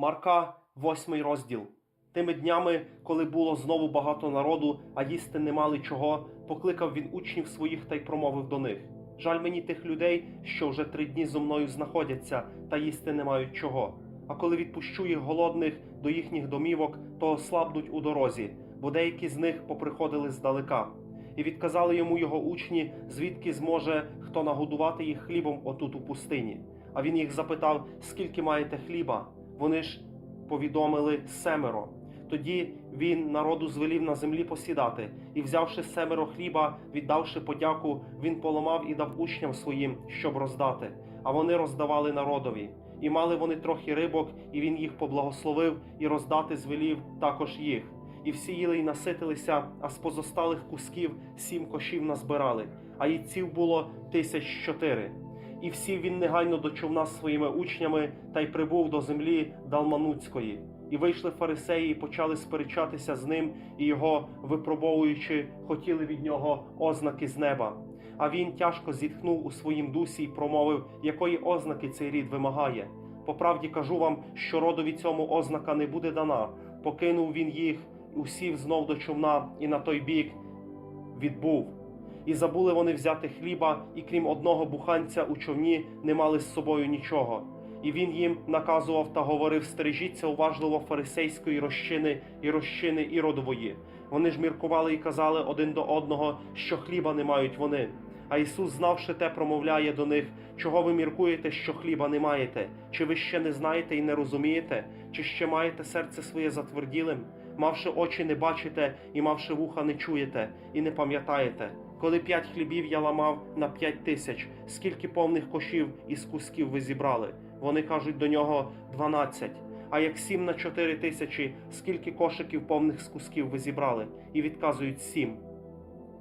Марка, восьмий розділ. Тими днями, коли було знову багато народу, а їсти не мали чого, покликав він учнів своїх та й промовив до них: Жаль мені тих людей, що вже три дні зо мною знаходяться, та їсти не мають чого. А коли відпущу їх голодних до їхніх домівок, то ослабнуть у дорозі, бо деякі з них поприходили здалека. І відказали йому його учні, звідки зможе хто нагодувати їх хлібом отут у пустині. А він їх запитав, скільки маєте хліба? Вони ж повідомили семеро. Тоді він народу звелів на землі посідати, і, взявши семеро хліба, віддавши подяку, він поламав і дав учням своїм, щоб роздати. А вони роздавали народові. І мали вони трохи рибок, і він їх поблагословив, і роздати звелів також їх. І всі їли й наситилися, а з позосталих кусків сім кошів назбирали, а їдців було тисяч чотири. І всі він негайно до човна з своїми учнями та й прибув до землі Далмануцької. І вийшли фарисеї, і почали сперечатися з ним, і його, випробовуючи, хотіли від нього ознаки з неба. А він тяжко зітхнув у своїм дусі і промовив, якої ознаки цей рід вимагає. По правді кажу вам, що родові цьому ознака не буде дана. Покинув він їх, усів знов до човна, і на той бік відбув. І забули вони взяти хліба, і крім одного буханця у човні не мали з собою нічого. І він їм наказував та говорив: стережіться уважливо фарисейської розчини і розчини іродової. Вони ж міркували і казали один до одного, що хліба не мають вони. А Ісус, знавши те, промовляє до них: чого ви міркуєте, що хліба не маєте? Чи ви ще не знаєте і не розумієте? Чи ще маєте серце своє затверділим? Мавши очі, не бачите, і мавши вуха, не чуєте, і не пам'ятаєте. Коли п'ять хлібів я ламав на п'ять тисяч, скільки повних кошів із кусків ви зібрали? Вони кажуть до нього дванадцять. А як сім на чотири тисячі, скільки кошиків повних з кусків ви зібрали? І відказують сім.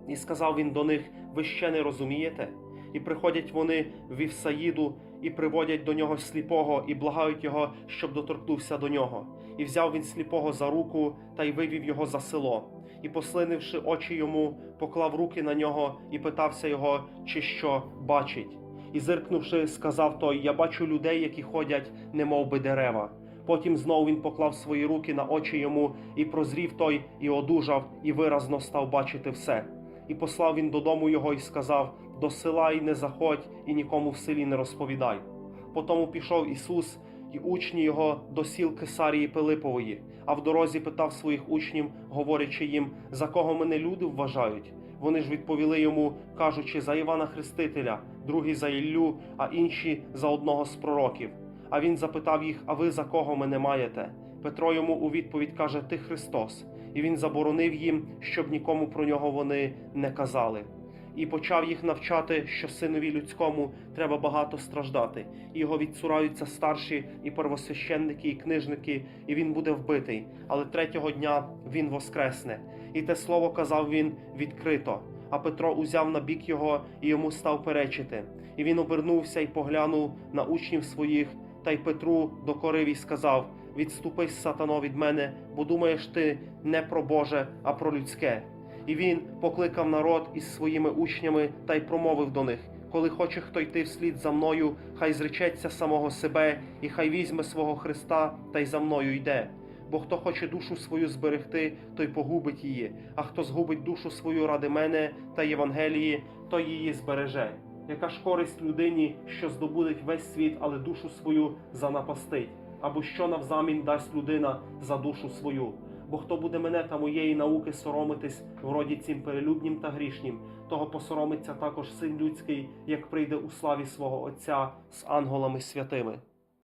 І сказав він до них: Ви ще не розумієте? І приходять вони в Вівсаїду, і приводять до нього сліпого, і благають його, щоб доторкнувся до нього. І взяв він сліпого за руку та й вивів його за село. І, послинивши очі йому, поклав руки на нього і питався його, чи що бачить. І зиркнувши, сказав той: Я бачу людей, які ходять, немов би дерева. Потім знов він поклав свої руки на очі йому, і прозрів той, і одужав, і виразно став бачити все. І послав він додому його і сказав: До села й не заходь, і нікому в селі не розповідай. Потому пішов Ісус і учні його до сіл Кесарії Пилипової, а в дорозі питав своїх учнів, говорячи їм, за кого мене люди вважають. Вони ж відповіли йому, кажучи, за Івана Хрестителя, другий за Іллю, а інші за одного з пророків. А він запитав їх: А ви за кого мене маєте? Петро йому у відповідь каже: Ти Христос. І він заборонив їм, щоб нікому про нього вони не казали. І почав їх навчати, що синові людському треба багато страждати, і його відцураються старші, і первосвященники, і книжники, і він буде вбитий. Але третього дня він воскресне. І те слово казав він відкрито. А Петро узяв на бік його і йому став перечити. І він обернувся і поглянув на учнів своїх, та й Петру докорив і сказав: Відступись, сатано, від мене, бо думаєш ти не про Боже, а про людське. І він покликав народ із своїми учнями та й промовив до них: Коли хоче хто йти вслід за мною, хай зречеться самого себе, і хай візьме свого Христа та й за мною йде. Бо хто хоче душу свою зберегти, той погубить її, а хто згубить душу свою ради мене та Євангелії, той її збереже. Яка ж користь людині, що здобудеть весь світ, але душу свою занапастить? Або що навзамін дасть людина за душу свою? Бо хто буде мене та моєї науки соромитись в роді цим перелюбнім та грішнім, того посоромиться також син людський, як прийде у славі свого Отця з анголами святими.